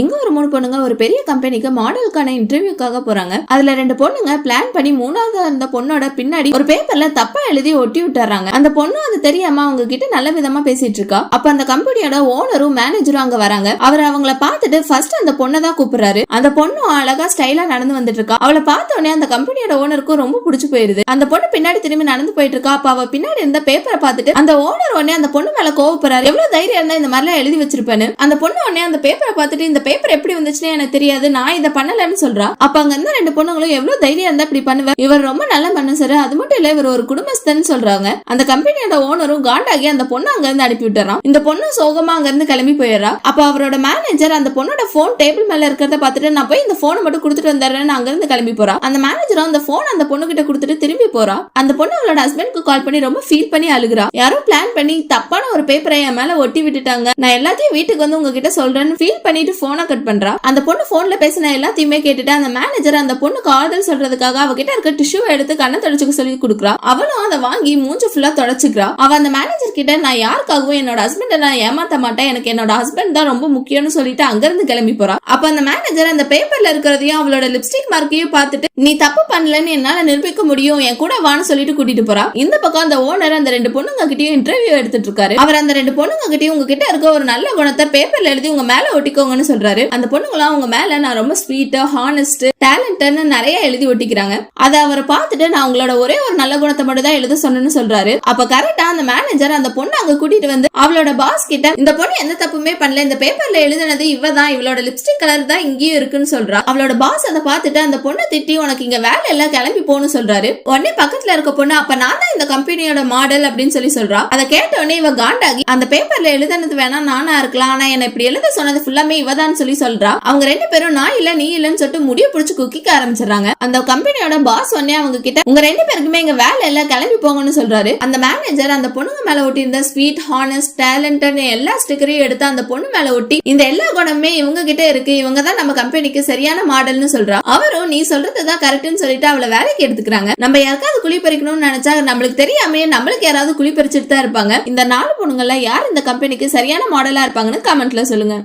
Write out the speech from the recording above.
இங்க ஒரு மூணு பொண்ணுங்க ஒரு பெரிய கம்பெனிக்கு மாடலுக்கான இன்டர்வியூக்காக போறாங்க. அதுல ரெண்டு பொண்ணுங்க பிளான் பண்ணி மூணாவது அந்த பொண்ணோட பின்னாடி ஒரு பேப்பர்ல தப்பா எழுதி ஒட்டி விட்டுறாங்க. அந்த பொண்ணு அது தெரியாம அவங்க கிட்ட நல்ல விதமா பேசிட்டு இருக்கா. அப்ப அந்த கம்பெனியோட ஓனரும் மேனேஜரும் அங்க வராங்க. அவர் அவங்கள பார்த்துட்டு ஃபர்ஸ்ட் அந்த பொண்ணை தான் கூப்பிடுறாரு. அந்த பொண்ணும் அழகா ஸ்டைலா நடந்து வந்துட்டு இருக்கா. அவளை பார்த்த உடனே அந்த கம்பெனியோட ஓனருக்கும் ரொம்ப பிடிச்சு போயிருது. அந்த பொண்ணு பின்னாடி திரும்பி நடந்து போயிட்டு இருக்கா. அப்ப அவ பின்னாடி இருந்த பேப்பரை பார்த்துட்டு அந்த ஓனர் உடனே அந்த பொண்ணு மேல கோவப்படுறாரு. எவ்வளவு தைரியம் இருந்தா இந்த மாதிரிலாம் எழுதி வச்சிருப்பேன்னு. அந்த பொண்ணு உடனே அந்த பேப்பரை பார்த்துட்டு இந்த பேப்பர் எப்படி வந்துச்சுன்னு எனக்கு தெரியாது. நான் இதை பண்ணலன்னு சொல்றா. அப்ப அங்க இருந்த ரெண்டு பொண்ணுங்களும் எவ்வளவு தைரியம் இருந்தா இப்படி பண்ணுவேன் இவர் ரொம்ப நல்ல மனுஷரு அது மட்டும் இல்ல இவர் ஒரு குடும்பஸ்தன் சொல்றாங்க. அந்த கம்பெனியோட ஓனரும் காண்டாகி அந்த பொண்ணு அங்க இருந்து அனுப்பி விட்டுறான். இந்த பொண்ணு சோகமா அங்க இருந்து கிளம்பி போயிடுறா. அப்ப அவரோட மேனேஜர் அந்த பொண்ணோட போன் டேபிள் மேல இருக்கிறத பார்த்துட்டு நான் போய் இந்த போனை மட்டும் கொடுத்துட்டு வந்துடுறேன்னு அங்க இருந்து கிளம்பி போறா. அந்த மேனேஜரும் அந்த போன் அந்த பொண்ணு கிட்ட கொடுத்துட்டு திரும்பி போறா. அந்த பொண்ணு அவளோட ஹஸ்பண்ட்க்கு கால் பண்ணி ரொம்ப ஃபீல் பண்ணி அழுகுறா. யாரோ பிளான் பண்ணி தப்பான ஒரு பேப்பரை என் மேல ஒட்டி விட்டுட்டாங்க. நான் எல்லாத்தையும் வீட்டுக்கு வந்து உங்ககிட்ட சொல்றேன்னு ஃபீல் பண்ணிட்டு போன் கட் பண்றா. அந்த பொண்ணு போன்ல பேசின எல்லாத்தையுமே கேட்டுட்டு அந்த மேனேஜர் அந்த பொண்ணுக்கு ஆறுதல் சொல்றதுக்காக அவகிட்ட இருக்க டிஷ்யூ எடுத்து கண்ணை தொடச்சுக்க சொல்லி கொடுக்குறா. அவளும் அதை வாங்கி மூஞ்சி ஃபுல்லா தொடச்சுக்கிறா. அவ அந்த மேனேஜர் கிட்ட நான் யாருக்காகவும் என்னோட ஹஸ்பண்டை நான் ஏமாத்த மாட்டேன். எனக்கு என்னோட ஹஸ்பண்ட் தான் ரொம்ப முக்கியம்னு சொல்லிட்டு அங்கிருந்து கிளம்பி போறா. அப்ப அந்த மேனேஜர் அந்த பேப்பர்ல இருக்கிறதையும் அவளோட லிப்ஸ்டிக் மார்க்கையும் பார்த்துட்டு நீ தப்பு பண்ணலன்னு என்னால நிரூபிக்க முடியும். என் கூட வான்னு சொல்லிட்டு கூட்டிட்டு போறா. இந்த பக்கம் அந்த ஓனர் அந்த ரெண்டு பொண்ணுங்க கிட்டயும் இன்டர்வியூ எடுத்துட்டு இருக்காரு. அவர் அந்த ரெண்டு பொண்ணுங்க கிட்டயும் உங்ககிட்ட இருக்க ஒரு நல்ல குணத்தை பேப்பர்ல எழுதி உங்க மேல ஒட்டிக்கோங்கன்னு சொல்றாரு. அந்த பொண்ணுங்களாம் அவங்க மேல நான் ரொம்ப ஸ்வீட் ஹானஸ்ட் டேலண்ட்னு நிறைய எழுதி ஒட்டிக்கிறாங்க. அதை அவரை பார்த்துட்டு நான் அவங்களோட ஒரே ஒரு நல்ல குணத்தை மட்டும் தான் எழுத சொன்னேன்னு சொல்றாரு. அப்ப கரெக்டா அந்த மேனேஜர் அந்த பொண்ணு அங்க கூட்டிட்டு வந்து அவளோட பாஸ் கிட்ட இந்த பொண்ணு எந்த தப்புமே பண்ணல. இந்த பேப்பர்ல எழுதுனது இவ தான் இவளோட லிப்ஸ்டிக் கலர் தான் இங்கேயும் இருக்குன்னு சொல்றா. அவளோட பாஸ் அதை பார்த்துட்டு அந்த பொண்ணை திட்டி உனக்கு இங்க வேலை எல்லாம் கிளம்பி போகணும் சொல்றாரு. உடனே பக்கத்துல இருக்க பொண்ணு அப்ப நான் தான் இந்த கம்பெனியோட மாடல் அப்படின்னு சொல்லி சொல்றா. அதை கேட்ட உடனே இவ காண்டாகி அந்த பேப்பர்ல எழுதுனது வேணா நானா இருக்கலாம். ஆனா என்ன இப்படி எழுத சொன்னது ஃபுல்லாமே இவதான் சொல்லி சொல்றா. அவங்க ரெண்டு பேரும் நான் இல்ல நீ இல்லன்னு சொல்லிட்டு முடிய புடிச்சு குக்கிக்க ஆரம்பிச்சிடுறாங்க. அந்த கம்பெனியோட பாஸ் உடனே அவங்க கிட்ட உங்க ரெண்டு பேருக்குமே எங்க வேலை எல்லாம் கிளம்பி போங்கன்னு சொல்றாரு. அந்த மேனேஜர் அந்த பொண்ணுங்க மேல ஒட்டி இருந்த ஸ்வீட் ஹானஸ்ட் டேலண்டட் எல்லா ஸ்டிக்கரையும் எடுத்து அந்த பொண்ணு மேல ஒட்டி இந்த எல்லா குணமுமே இவங்க கிட்ட இருக்கு. இவங்க தான் நம்ம கம்பெனிக்கு சரியான மாடல்னு சொல்றா. அவரும் நீ சொல்றது தான் கரெக்ட்னு சொல்லிட்டு அவளை வேலைக்கு எடுத்துக்கிறாங்க. நம்ம யாருக்காவது குழி பறிக்கணும்னு நினைச்சா நம்மளுக்கு தெரியாமே நம்மளுக்கு யாராவது குழி பறிச்சுட்டு தான் இருப்பாங்க. இந்த நாலு பொண்ணுங்கள்ல யார் இந்த கம்பெனிக்கு சரியான மாடலா இருப்பாங்கன்னு கமெண்ட்ல சொல்லுங்க.